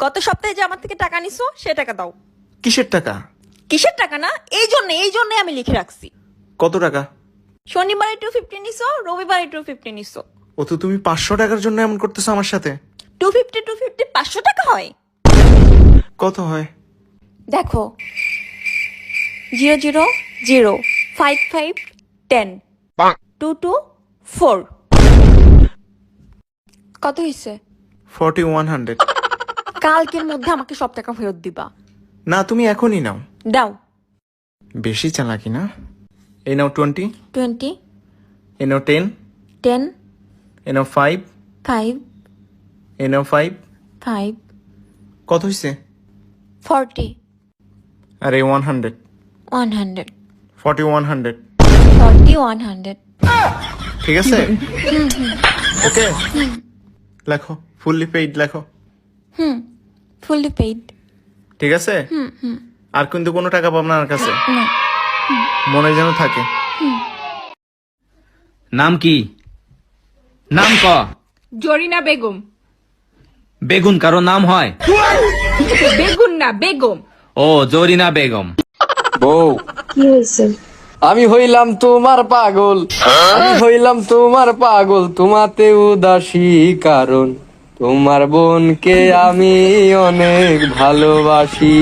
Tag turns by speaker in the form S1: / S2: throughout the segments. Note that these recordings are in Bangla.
S1: গত সপ্তাহে যে আমার থেকে টাকা নিছো সে টাকা দাও।
S2: কিসের টাকা?
S1: কিসের টাকা না? এই জন্য এই জন্য আমি লিখে রাখছি।
S2: কত টাকা?
S1: শনিবারে টু ফিফটি নিছো রবিবারে টু ফিফটি নিছো।
S2: ও তো তুমি পাঁচশো টাকার জন্য এমন করতেছো আমার সাথে।
S1: টু ফিফটি টু ফিফটি পাঁচশো টাকা হয়?
S2: কত হয়?
S1: দেখো। Zero zero zero five five ten two two four কত হয়েছে
S2: ফর্টি ওয়ান হান্ড্রেড
S1: কালকের মধ্যে আমাকে সব টাকা ফেরত দিবা।
S2: না তুমি এখনই নাও।
S1: দাও।
S2: বেশি চালাকি না? এই নাও টোয়েন্টি
S1: টোয়েন্টি
S2: এ নাও টেন
S1: টেন
S2: এ নাও ফাইভ
S1: ফাইভ
S2: এ নাও ফাইভ
S1: ফাইভ
S2: কত হয়েছে
S1: ফর্টি
S2: আর এই one hundred
S1: one hundred
S2: forty one hundred
S1: forty one hundred
S2: ঠিক আছে? ওকে লেখো ফুললি পেইড লেখো।
S1: হুম। ফুললি পেইড
S2: ঠিক আছে? আর কিন্তু কোনো টাকা পাবো না আমার কাছে? মনে যেন থাকে।
S3: নাম কি? নাম ক?
S4: জরিনা বেগম।
S3: বেগুন কারও নাম হয়?
S4: বেগুন না বেগম।
S3: ও জরিনা বেগম।
S5: বউ।
S6: কি হয়েছে?
S5: আমি হইলাম তোমার পাগল। আমি হইলাম তোমার পাগল। তোমাতে উদাসী কারণ। তোমার বোনকে আমি অনেক ভালোবাসি।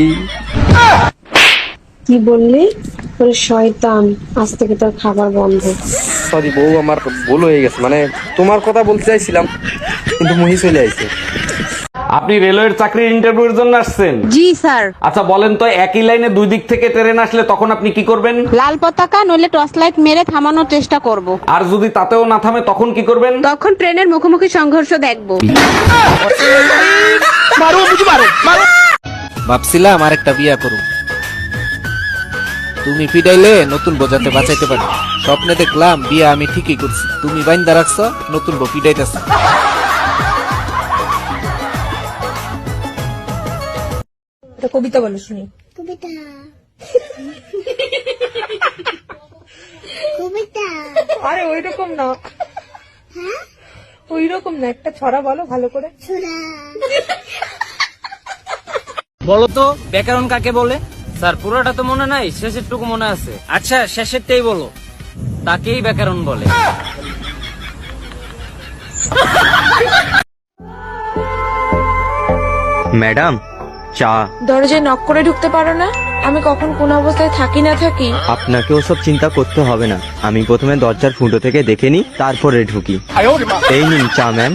S6: কি বললি? তোর শয়তান আজ থেকে তোর খাবার বন্ধ।
S5: সরি বউ আমার ভুল হয়ে গেছে। মানে তোমার কথা বলতে চাইছিলাম কিন্তু মহি চলে আইছে।
S7: আপনি রেলওয়ের চাকরির ইন্টারভিউর জন্য আসছেন?
S8: জি স্যার।
S7: আচ্ছা বলেন তো একই লাইনে দুই দিক থেকে ট্রেন আসলে তখন আপনি কি করবেন?
S8: লাল পতাকা নইলে টর্চ লাইট মেরে থামানোর চেষ্টা করব।
S7: আর যদি তাতেও না থামে তখন কি করবেন?
S8: তখন ট্রেনের মুখোমুখি সংঘর্ষ দেখব।
S9: ভাবছিলাম আর একটা বিয়া করুম। তুমি ফিডাইলে নতুন বোঝাতে বাঁচাইতে পারি। স্বপ্নে দেখলাম বিয়া আমি ঠিকই করছি। তুমি বাইন্দা রাখছ নতুন বউ ফিটাইতেছ
S4: একটা কবিতা বলো শুনি।
S10: কবিতা। কবিতা।
S4: আরে ওই রকম না। ওই রকম না একটা ছড়া বলো ভালো করে।
S3: বলো তো ব্যাকরণ কাকে বলে? স্যার পুরোটা তো মনে নাই শেষের টুকু মনে আছে। আচ্ছা শেষেরটাই বলো। তাকেই ব্যাকরণ বলে।
S5: ম্যাডাম চা।
S6: দরজায় নক করে ঢুকতে পারো না? আমি কখন কোন অবস্থায় থাকি না থাকি?
S5: আপনাকে ওসব চিন্তা করতে হবে না। আমি প্রথমে দরজার ফুটো থেকে দেখে নিই তারপরে ঢুকি। এই নিন চা ম্যাম।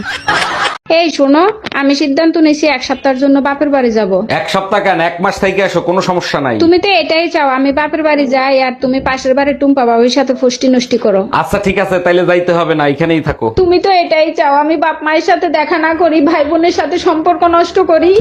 S8: এই শোনো আমি সিদ্ধান্ত নিয়েছি এক সপ্তাহের জন্য বাপের বাড়ি যাব।
S7: এক সপ্তাহ কেন? এক মাস থেকে আসো কোনো সমস্যা নাই।
S8: তুমি তো এটাই চাও আমি বাপের বাড়ি যাই আর তুমি পাশের বাড়ি টুম্পা বাবুর সাথে ফুষ্টি নষ্টি করো।
S7: আচ্ছা ঠিক আছে তাইলে যাইতে হবে না এখানেই থাকো।
S8: তুমি তো এটাই চাও আমি বাপ মায়ের সাথে দেখা না করি ভাই বোনের সাথে সম্পর্ক নষ্ট করি।